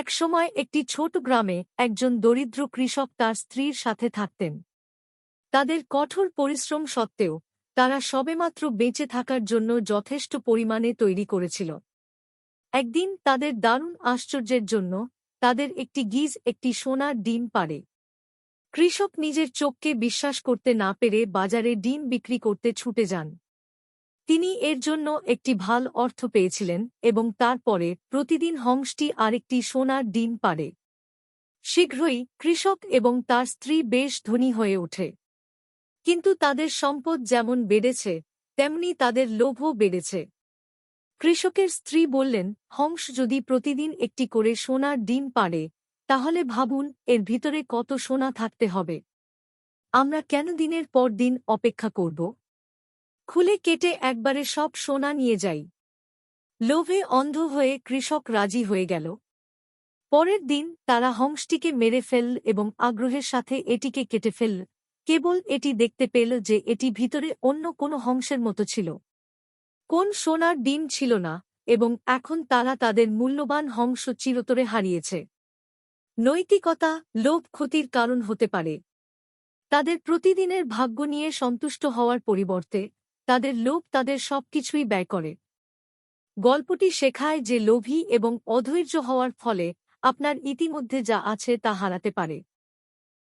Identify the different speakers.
Speaker 1: একসময় একটি ছোট গ্রামে একজন দরিদ্র কৃষক তার স্ত্রীর সাথে থাকতেন। তাদের কঠোর পরিশ্রম সত্ত্বেও তারা সবেমাত্র বেঁচে থাকার জন্য যথেষ্ট পরিমাণে তৈরি করেছিল। একদিন তাদের দারুণ আশ্চর্যের জন্য তাদের একটি গিজ একটি সোনার ডিম পারে কৃষক নিজের চোখকে বিশ্বাস করতে না পেরে বাজারে ডিম বিক্রি করতে ছুটে যান। তিনি এর জন্য একটি ভালো অর্থ পেয়েছিলেন এবং তারপরে প্রতিদিন হংসটি আরেকটি সোনার ডিম পারে শীঘ্রই কৃষক এবং তার স্ত্রী বেশ ধনী হয়ে ওঠে। কিন্তু তাদের সম্পদ যেমন বেড়েছে, তেমনি তাদের লোভও বেড়েছে। কৃষকের স্ত্রী বললেন, হংস যদি প্রতিদিন একটি করে সোনার ডিম পারে তাহলে ভাবুন এর ভিতরে কত সোনা থাকতে হবে। আমরা কেন দিনের পর দিন অপেক্ষা করব? খুলে কেটে একবারে সব সোনা নিয়ে যাই। লোভে অন্ধ হয়ে কৃষক রাজি হয়ে গেল। পরের দিন তারা হংসটিকে মেরে ফেলল এবং আগ্রহের সাথে এটিকে কেটে ফেলল কেবল এটি দেখতে পেল যে এটি ভিতরে অন্য কোনো হংসের মতো ছিল। কোন সোনার ডিম ছিল না এবং এখন তারা তাদের মূল্যবান হংস চিরতরে হারিয়েছে। নৈতিকতা, লোভ ক্ষতির কারণ হতে পারে। তাদের প্রতিদিনের ভাগ্য নিয়ে সন্তুষ্ট হওয়ার পরিবর্তে তাদের লোভ তাদের সবকিছুই ব্যয় করে। গল্পটি শেখায় যে লোভী এবং অধৈর্য হওয়ার ফলে আপনার ইতিমধ্যে যা আছে তা হারাতে পারে।